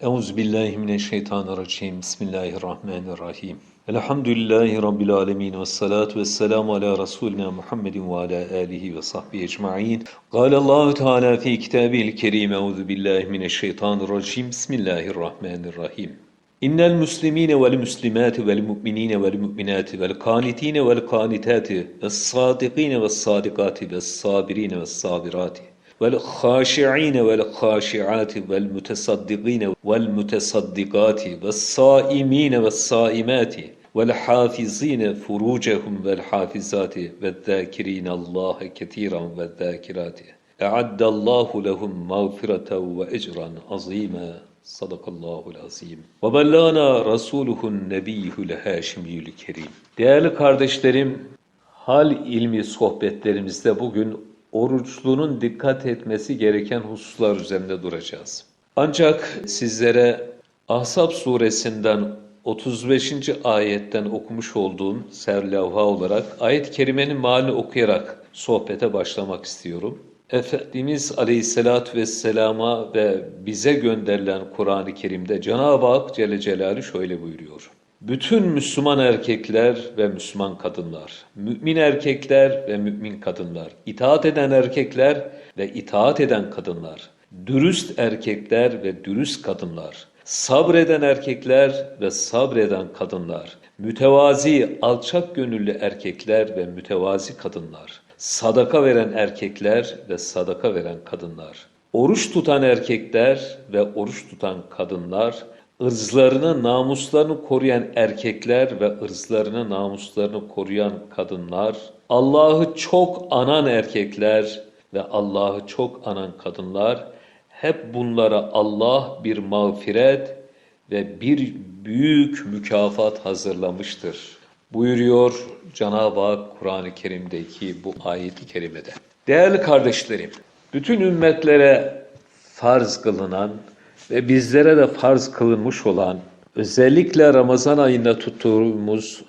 Euzubillahimineşşeytanirracim. Bismillahirrahmanirrahim. Elhamdülillahi Rabbil alemin ve salatu ve selamu ala Resulina Muhammedin ve ala alihi ve sahbihi ecma'in. Allahu Teala fi kitabil kerim. Euzubillahimineşşeytanirracim. Bismillahirrahmanirrahim. İnnel muslimine vel muslimati vel mu'minine vel mu'minati vel kanitine vel kanitati ves sadikine ves sadikati ves sabirine ves sabirati والخاشعين والخاشعات والمتصدقين والمتصدقات والصائمين والصائمات والحافظين فروجهم والحافظات والذاكرين الله كثيرا والذاكرات أعد الله لهم مغفرة وأجرا عظيما. صدق الله العظيم. وبلغنا رسوله النبي الهاشمي الكريم. Değerli kardeşlerim, hal ilmi sohbetlerimizde bugün oruçlunun dikkat etmesi gereken hususlar üzerinde duracağız. Ancak sizlere Ahzab suresinden 35. ayetten okumuş olduğum serlavha olarak ayet-i kerimenin malini okuyarak sohbete başlamak istiyorum. Efendimiz Aleyhisselatü Vesselam'a ve bize gönderilen Kur'an-ı Kerim'de Cenab-ı Hak Celle Celaluhu şöyle buyuruyor. Bütün Müslüman erkekler ve Müslüman kadınlar, mümin erkekler ve mümin kadınlar, itaat eden erkekler ve itaat eden kadınlar, dürüst erkekler ve dürüst kadınlar, sabreden erkekler ve sabreden kadınlar, mütevazi, alçak gönüllü erkekler ve mütevazi kadınlar, sadaka veren erkekler ve sadaka veren kadınlar, oruç tutan erkekler ve oruç tutan kadınlar, ırzlarını, namuslarını koruyan erkekler ve ırzlarını, namuslarını koruyan kadınlar, Allah'ı çok anan erkekler ve Allah'ı çok anan kadınlar, hep bunlara Allah bir mağfiret ve bir büyük mükafat hazırlamıştır. Buyuruyor Cenab-ı Hak Kur'an-ı Kerim'deki bu ayet-i kerimede. Değerli kardeşlerim, bütün ümmetlere farz kılınan ve bizlere de farz kılınmış olan özellikle Ramazan ayında tuttuğumuz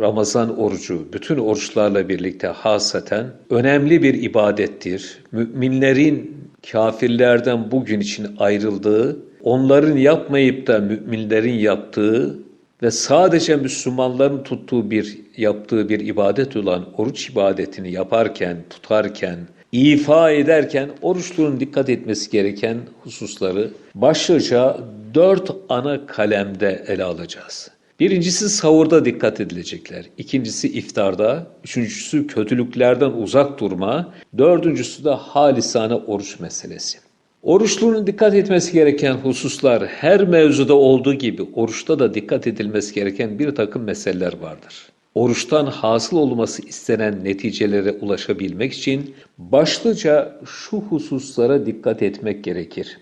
Ramazan orucu bütün oruçlarla birlikte hasaten önemli bir ibadettir. Müminlerin kafirlerden bugün için ayrıldığı, onların yapmayıp da müminlerin yaptığı ve sadece Müslümanların tuttuğu bir yaptığı bir ibadet olan oruç ibadetini yaparken, tutarken, ifa ederken oruçluğun dikkat etmesi gereken hususları başlıca dört ana kalemde ele alacağız. Birincisi sahurda dikkat edilecekler. İkincisi iftarda. Üçüncüsü kötülüklerden uzak durma. Dördüncüsü de halisane oruç meselesi. Oruçluğun dikkat etmesi gereken hususlar her mevzuda olduğu gibi oruçta da dikkat edilmesi gereken bir takım meseleler vardır oruçtan hasıl olması istenen neticelere ulaşabilmek için başlıca şu hususlara dikkat etmek gerekir.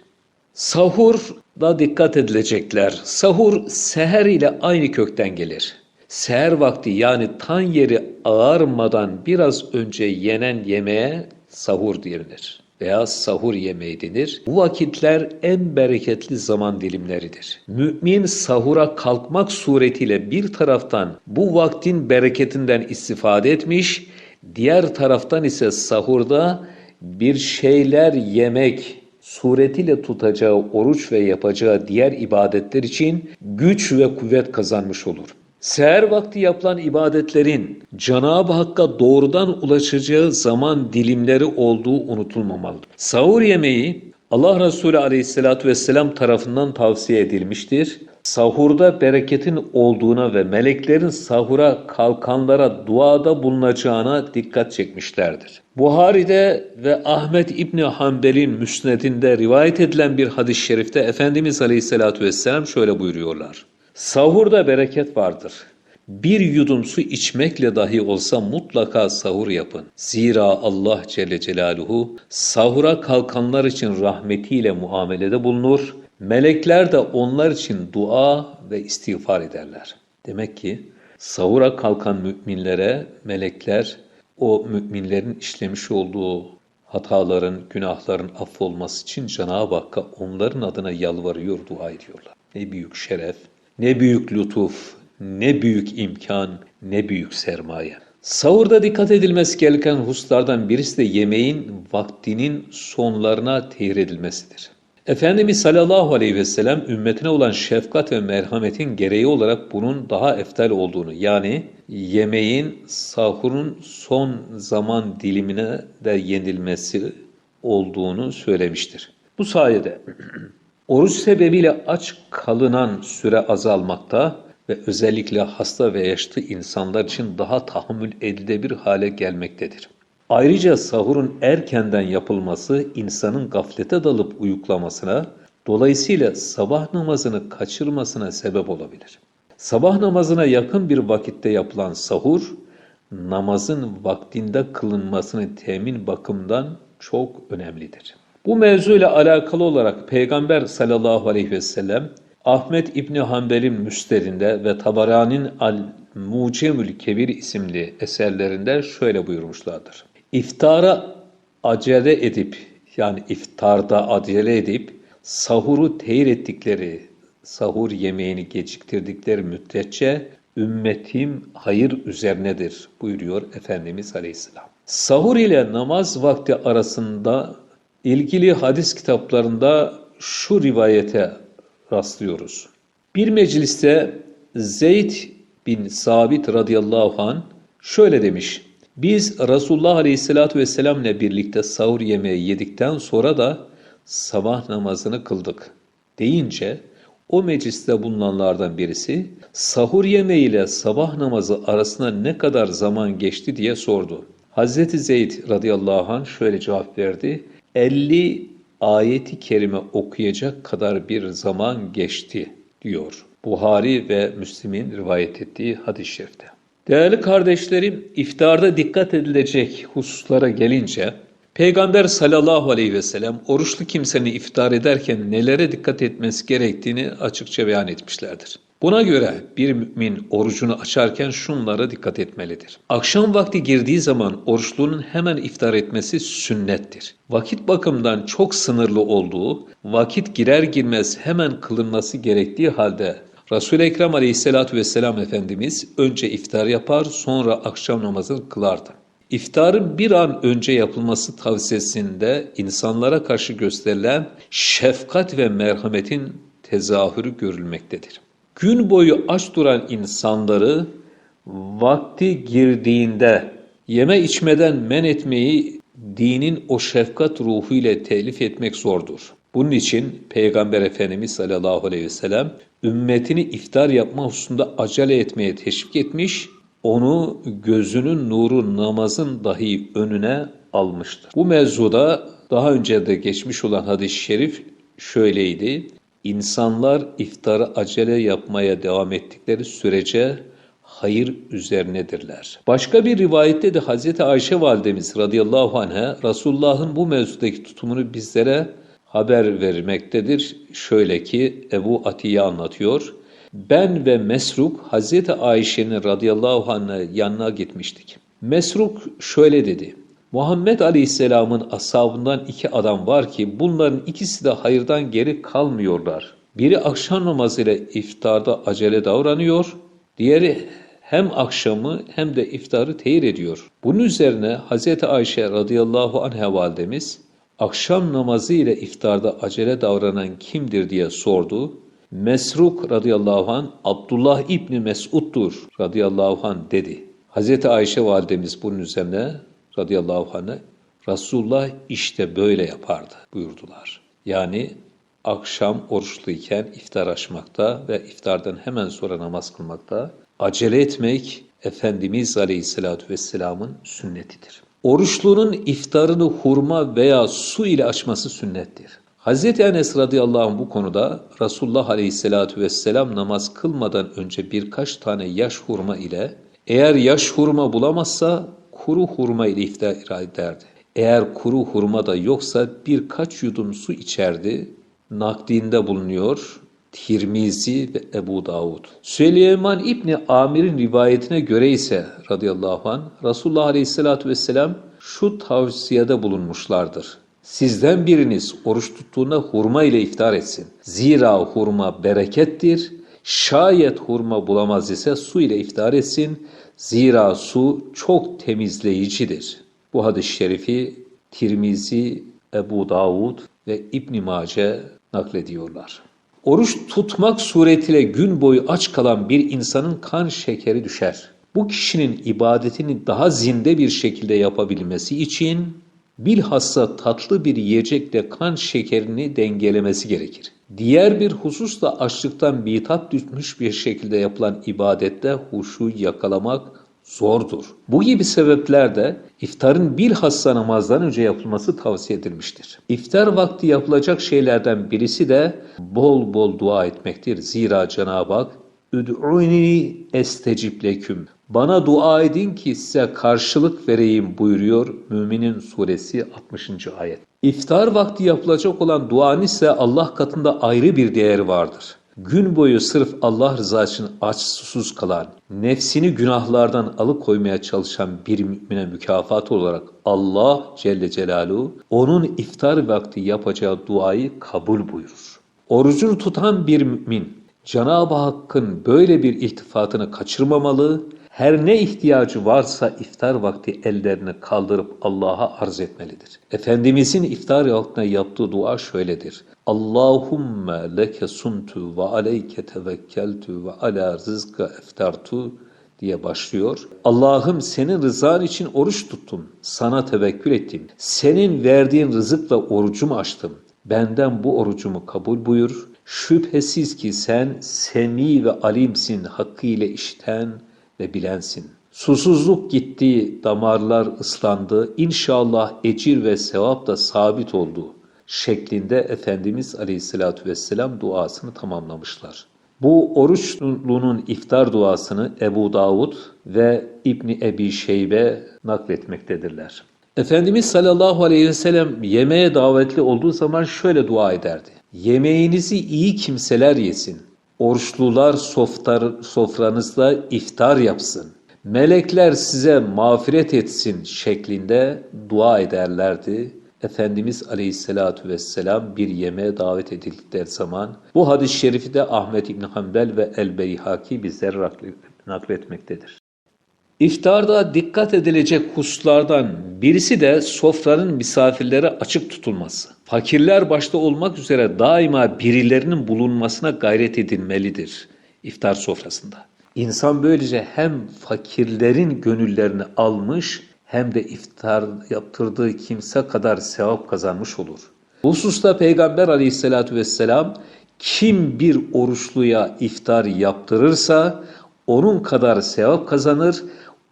Sahur da dikkat edilecekler. Sahur seher ile aynı kökten gelir. Seher vakti yani tan yeri ağarmadan biraz önce yenen yemeğe sahur denilir veya sahur yemeği denir. Bu vakitler en bereketli zaman dilimleridir. Mümin sahura kalkmak suretiyle bir taraftan bu vaktin bereketinden istifade etmiş, diğer taraftan ise sahurda bir şeyler yemek, suretiyle tutacağı oruç ve yapacağı diğer ibadetler için güç ve kuvvet kazanmış olur. Seher vakti yapılan ibadetlerin Cenab-ı Hakk'a doğrudan ulaşacağı zaman dilimleri olduğu unutulmamalıdır. Sahur yemeği Allah Resulü Aleyhisselatü vesselam tarafından tavsiye edilmiştir. Sahurda bereketin olduğuna ve meleklerin sahura kalkanlara duada bulunacağına dikkat çekmişlerdir. Buhari'de ve Ahmet İbni Hanbel'in müsnedinde rivayet edilen bir hadis-i şerifte Efendimiz Aleyhisselatü vesselam şöyle buyuruyorlar. Sahurda bereket vardır. Bir yudum su içmekle dahi olsa mutlaka sahur yapın. Zira Allah Celle Celaluhu sahura kalkanlar için rahmetiyle muamelede bulunur. Melekler de onlar için dua ve istiğfar ederler. Demek ki sahura kalkan müminlere melekler o müminlerin işlemiş olduğu hataların, günahların affolması için Cenab-ı Hakk'a onların adına yalvarıyor, dua ediyorlar. Ne büyük şeref, ne büyük lütuf, ne büyük imkan, ne büyük sermaye. Sahurda dikkat edilmesi gereken hususlardan birisi de yemeğin vaktinin sonlarına tehir edilmesidir. Efendimiz sallallahu aleyhi ve sellem ümmetine olan şefkat ve merhametin gereği olarak bunun daha eftal olduğunu yani yemeğin sahurun son zaman dilimine de yenilmesi olduğunu söylemiştir. Bu sayede oruç sebebiyle aç kalınan süre azalmakta ve özellikle hasta ve yaşlı insanlar için daha tahammül edilebilir hale gelmektedir. Ayrıca sahurun erkenden yapılması insanın gaflete dalıp uyuklamasına, dolayısıyla sabah namazını kaçırmasına sebep olabilir. Sabah namazına yakın bir vakitte yapılan sahur, namazın vaktinde kılınmasını temin bakımından çok önemlidir. Bu mevzuyla alakalı olarak Peygamber sallallahu aleyhi ve sellem Ahmet İbni Hanbel'in Müsterinde ve Tabarani'nin Al-Mucemül Kebir isimli eserlerinde şöyle buyurmuşlardır. İftara acele edip yani iftarda acele edip sahuru teyir ettikleri, sahur yemeğini geciktirdikleri müddetçe ümmetim hayır üzerinedir buyuruyor Efendimiz Aleyhisselam. Sahur ile namaz vakti arasında ilgili hadis kitaplarında şu rivayete rastlıyoruz. Bir mecliste Zeyd bin Sabit radıyallahu an şöyle demiş. Biz Resulullah aleyhissalatü vesselam ile birlikte sahur yemeği yedikten sonra da sabah namazını kıldık deyince o mecliste bulunanlardan birisi sahur yemeği ile sabah namazı arasında ne kadar zaman geçti diye sordu. Hazreti Zeyd radıyallahu anh şöyle cevap verdi. 50 ayeti kerime okuyacak kadar bir zaman geçti diyor. Buhari ve Müslim'in rivayet ettiği hadis-i şerifte. Değerli kardeşlerim, iftarda dikkat edilecek hususlara gelince, Peygamber sallallahu aleyhi ve sellem oruçlu kimsenin iftar ederken nelere dikkat etmesi gerektiğini açıkça beyan etmişlerdir. Buna göre bir mümin orucunu açarken şunlara dikkat etmelidir. Akşam vakti girdiği zaman oruçlunun hemen iftar etmesi sünnettir. Vakit bakımından çok sınırlı olduğu, vakit girer girmez hemen kılınması gerektiği halde Resul-i Ekrem aleyhissalatü vesselam Efendimiz önce iftar yapar sonra akşam namazını kılardı. İftarın bir an önce yapılması tavsiyesinde insanlara karşı gösterilen şefkat ve merhametin tezahürü görülmektedir. Gün boyu aç duran insanları vakti girdiğinde yeme içmeden men etmeyi dinin o şefkat ruhu ile telif etmek zordur. Bunun için Peygamber Efendimiz sallallahu aleyhi ve sellem ümmetini iftar yapma hususunda acele etmeye teşvik etmiş, onu gözünün nuru namazın dahi önüne almıştır. Bu mevzuda daha önce de geçmiş olan hadis-i şerif şöyleydi. İnsanlar iftarı acele yapmaya devam ettikleri sürece hayır üzerinedirler. Başka bir rivayette de Hazreti Ayşe validemiz radıyallahu anh'a Resulullah'ın bu mevzudaki tutumunu bizlere haber vermektedir. Şöyle ki Ebu Atiye anlatıyor. Ben ve Mesruk Hazreti Ayşe'nin radıyallahu anh'a yanına gitmiştik. Mesruk şöyle dedi. Muhammed Aleyhisselam'ın ashabından iki adam var ki bunların ikisi de hayırdan geri kalmıyorlar. Biri akşam namazıyla iftarda acele davranıyor, diğeri hem akşamı hem de iftarı teyir ediyor. Bunun üzerine Hz. Ayşe radıyallahu anha validemiz akşam namazı ile iftarda acele davranan kimdir diye sordu. Mesruk radıyallahu an Abdullah İbni Mesud'dur radıyallahu an dedi. Hz. Ayşe validemiz bunun üzerine radıyallahu anh'a Resulullah işte böyle yapardı buyurdular. Yani akşam oruçluyken iftar açmakta ve iftardan hemen sonra namaz kılmakta acele etmek Efendimiz Aleyhisselatü Vesselam'ın sünnetidir. Oruçlunun iftarını hurma veya su ile açması sünnettir. Hz. Enes radıyallahu anh bu konuda Resulullah aleyhissalatü vesselam namaz kılmadan önce birkaç tane yaş hurma ile eğer yaş hurma bulamazsa kuru hurma ile iftar ederdi. Eğer kuru hurma da yoksa birkaç yudum su içerdi. Nakdinde bulunuyor Tirmizi ve Ebu Davud. Süleyman İbni Amir'in rivayetine göre ise radıyallahu an Resulullah aleyhissalatü vesselam şu tavsiyede bulunmuşlardır. Sizden biriniz oruç tuttuğunda hurma ile iftar etsin. Zira hurma berekettir. Şayet hurma bulamaz ise su ile iftar etsin. Zira su çok temizleyicidir. Bu hadis-i şerifi Tirmizi, Ebu Davud ve İbn Mace naklediyorlar. Oruç tutmak suretiyle gün boyu aç kalan bir insanın kan şekeri düşer. Bu kişinin ibadetini daha zinde bir şekilde yapabilmesi için bilhassa tatlı bir yiyecekle kan şekerini dengelemesi gerekir. Diğer bir husus da açlıktan bitap düşmüş bir şekilde yapılan ibadette huşu yakalamak zordur. Bu gibi sebeplerle iftarın bilhassa namazdan önce yapılması tavsiye edilmiştir. İftar vakti yapılacak şeylerden birisi de bol bol dua etmektir. Zira Cenab-ı Hak Üd'uni estecib leküm. Bana dua edin ki size karşılık vereyim buyuruyor Müminin suresi 60. ayet. İftar vakti yapılacak olan duanın ise Allah katında ayrı bir değeri vardır. Gün boyu sırf Allah rızası için aç susuz kalan, nefsini günahlardan alıkoymaya çalışan bir mümine mükafat olarak Allah Celle Celaluhu onun iftar vakti yapacağı duayı kabul buyurur. Orucunu tutan bir mümin Cenab-ı Hakk'ın böyle bir iltifatını kaçırmamalı, her ne ihtiyacı varsa iftar vakti ellerini kaldırıp Allah'a arz etmelidir. Efendimizin iftar vaktine yaptığı dua şöyledir. Allahümme leke suntu ve aleyke tevekkeltu ve ala rızka eftartu diye başlıyor. Allah'ım senin rızan için oruç tuttum. Sana tevekkül ettim. Senin verdiğin rızıkla orucumu açtım. Benden bu orucumu kabul buyur. Şüphesiz ki sen semi ve alimsin, hakkıyla işten ve bilensin. Susuzluk gitti, damarlar ıslandı, İnşallah ecir ve sevap da sabit oldu şeklinde Efendimiz Aleyhisselatü Vesselam duasını tamamlamışlar. Bu oruçlunun iftar duasını Ebu Davud ve İbni Ebi Şeybe nakletmektedirler. Efendimiz sallallahu aleyhi ve sellem yemeğe davetli olduğu zaman şöyle dua ederdi. Yemeğinizi iyi kimseler yesin. Oruçlular softar, sofranızda iftar yapsın. Melekler size mağfiret etsin şeklinde dua ederlerdi. Efendimiz Aleyhisselatü Vesselam bir yemeğe davet edildikleri zaman bu hadis-i şerifi de Ahmet İbni Hanbel ve El-Beyhaki bizlere nakletmektedir. İftarda dikkat edilecek hususlardan birisi de sofranın misafirlere açık tutulması. Fakirler başta olmak üzere daima birilerinin bulunmasına gayret edilmelidir iftar sofrasında. İnsan böylece hem fakirlerin gönüllerini almış hem de iftar yaptırdığı kimse kadar sevap kazanmış olur. Bu hususta Peygamber aleyhissalatü vesselam kim bir oruçluya iftar yaptırırsa onun kadar sevap kazanır,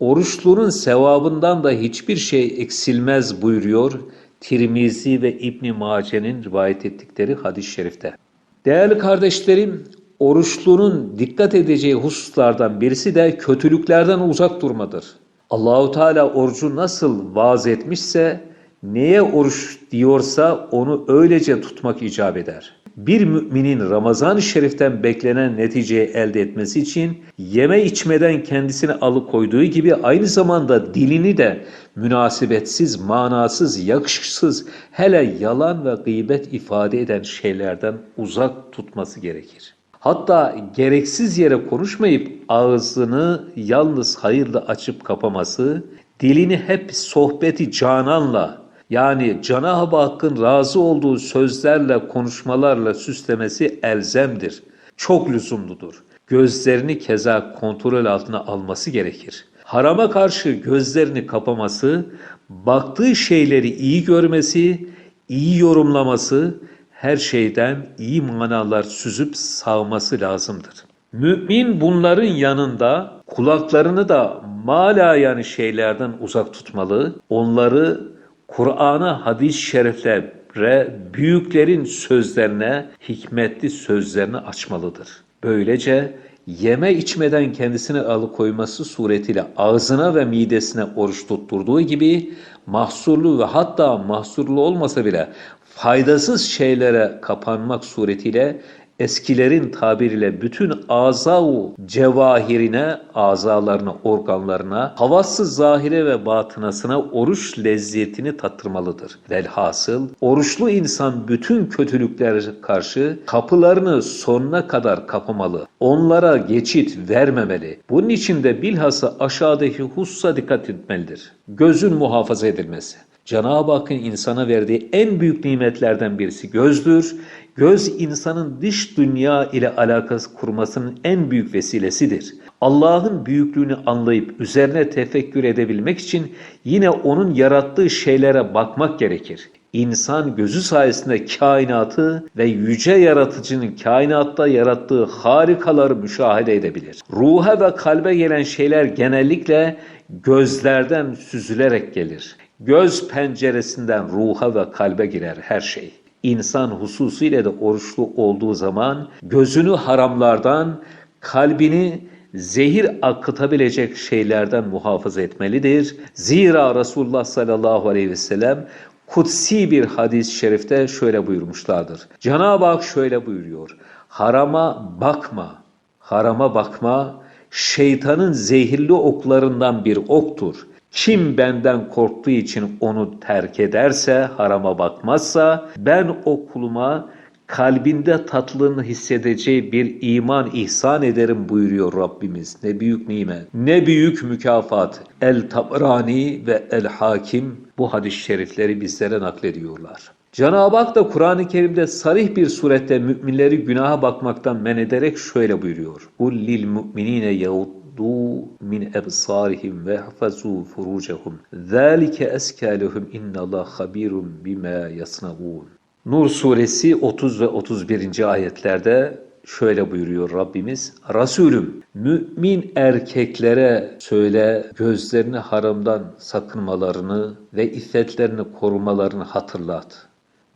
oruçlunun sevabından da hiçbir şey eksilmez buyuruyor Tirmizi ve İbn Mace'nin rivayet ettikleri hadis-i şerifte. Değerli kardeşlerim, oruçlunun dikkat edeceği hususlardan birisi de kötülüklerden uzak durmadır. Allahu Teala orucu nasıl vaaz etmişse, neye oruç diyorsa onu öylece tutmak icap eder. Bir müminin Ramazan-ı Şerif'ten beklenen neticeyi elde etmesi için yeme içmeden kendisini alıkoyduğu gibi aynı zamanda dilini de münasibetsiz, manasız, yakışıksız, hele yalan ve gıybet ifade eden şeylerden uzak tutması gerekir. Hatta gereksiz yere konuşmayıp ağzını yalnız hayırla açıp kapaması, dilini hep sohbeti cananla yani Cenab-ı Hakk'ın razı olduğu sözlerle, konuşmalarla süslemesi elzemdir. Çok lüzumludur. Gözlerini keza kontrol altına alması gerekir. Harama karşı gözlerini kapaması, baktığı şeyleri iyi görmesi, iyi yorumlaması, her şeyden iyi manalar süzüp sağması lazımdır. Mümin bunların yanında kulaklarını da mala yani şeylerden uzak tutmalı, onları Kur'an'a, hadis-i şeriflere, büyüklerin sözlerine, hikmetli sözlerine açmalıdır. Böylece yeme içmeden kendisini alıkoyması suretiyle ağzına ve midesine oruç tutturduğu gibi mahsurlu ve hatta mahsurlu olmasa bile faydasız şeylere kapanmak suretiyle eskilerin tabiriyle bütün azavu cevahirine, azalarına, organlarına, havassız zahire ve batınasına oruç lezzetini tattırmalıdır. Velhasıl oruçlu insan bütün kötülüklere karşı kapılarını sonuna kadar kapamalı. Onlara geçit vermemeli. Bunun için de bilhassa aşağıdaki hususa dikkat etmelidir. Gözün muhafaza edilmesi. Cenab-ı Hakk'ın insana verdiği en büyük nimetlerden birisi gözdür. Göz insanın dış dünya ile alakası kurmasının en büyük vesilesidir. Allah'ın büyüklüğünü anlayıp üzerine tefekkür edebilmek için yine onun yarattığı şeylere bakmak gerekir. İnsan gözü sayesinde kainatı ve yüce yaratıcının kainatta yarattığı harikaları müşahede edebilir. Ruha ve kalbe gelen şeyler genellikle gözlerden süzülerek gelir. Göz penceresinden ruha ve kalbe girer her şey. İnsan hususiyle de oruçlu olduğu zaman gözünü haramlardan, kalbini zehir akıtabilecek şeylerden muhafaza etmelidir. Zira Resulullah sallallahu aleyhi ve sellem kutsi bir hadis-i şerifte şöyle buyurmuşlardır. Cenab-ı Hak şöyle buyuruyor. Harama bakma, harama bakma, şeytanın zehirli oklarından bir oktur. Kim benden korktuğu için onu terk ederse, harama bakmazsa ben o kuluma kalbinde tatlılığını hissedeceği bir iman ihsan ederim buyuruyor Rabbimiz. Ne büyük nimet, ne büyük mükafat. El Tabrani ve El Hakim bu hadis-i şerifleri bizlere naklediyorlar. Cenab-ı Hak da Kur'an-ı Kerim'de sarih bir surette müminleri günaha bakmaktan men ederek şöyle buyuruyor. Kul lil mu'minine yahut يَغُضُّوا مِنْ أَبْصَارِهِمْ وَيَحْفَظُوا فُرُوجَهُمْ ذَٰلِكَ أَزْكَى لَهُمْ اِنَّ اللّٰهَ خَب۪يرٌ بِمَا يَصْنَعُونَ Nur suresi 30 ve 31. ayetlerde şöyle buyuruyor Rabbimiz. Resulüm mümin erkeklere söyle gözlerini haramdan sakınmalarını ve iffetlerini korumalarını hatırlat.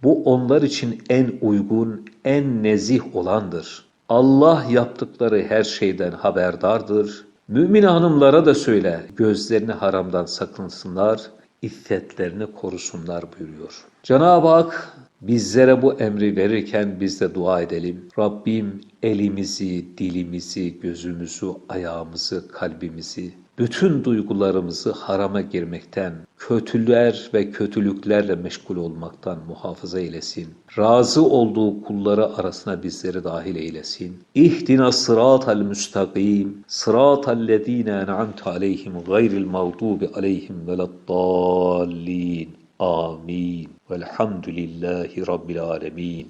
Bu onlar için en uygun, en nezih olandır. Allah yaptıkları her şeyden haberdardır. Mümin hanımlara da söyle gözlerini haramdan sakınsınlar, iffetlerini korusunlar buyuruyor. Cenab-ı Hak bizlere bu emri verirken biz de dua edelim. Rabbim elimizi, dilimizi, gözümüzü, ayağımızı, kalbimizi, bütün duygularımızı harama girmekten, kötüler ve kötülüklerle meşgul olmaktan muhafaza eylesin. Razı olduğu kulları arasına bizleri dahil eylesin. İhdina sıratal müstakim, sıratal lezine en'amte aleyhim gayril mağdubi aleyhim veleddallin. Amin. Velhamdülillahi Rabbil alemin.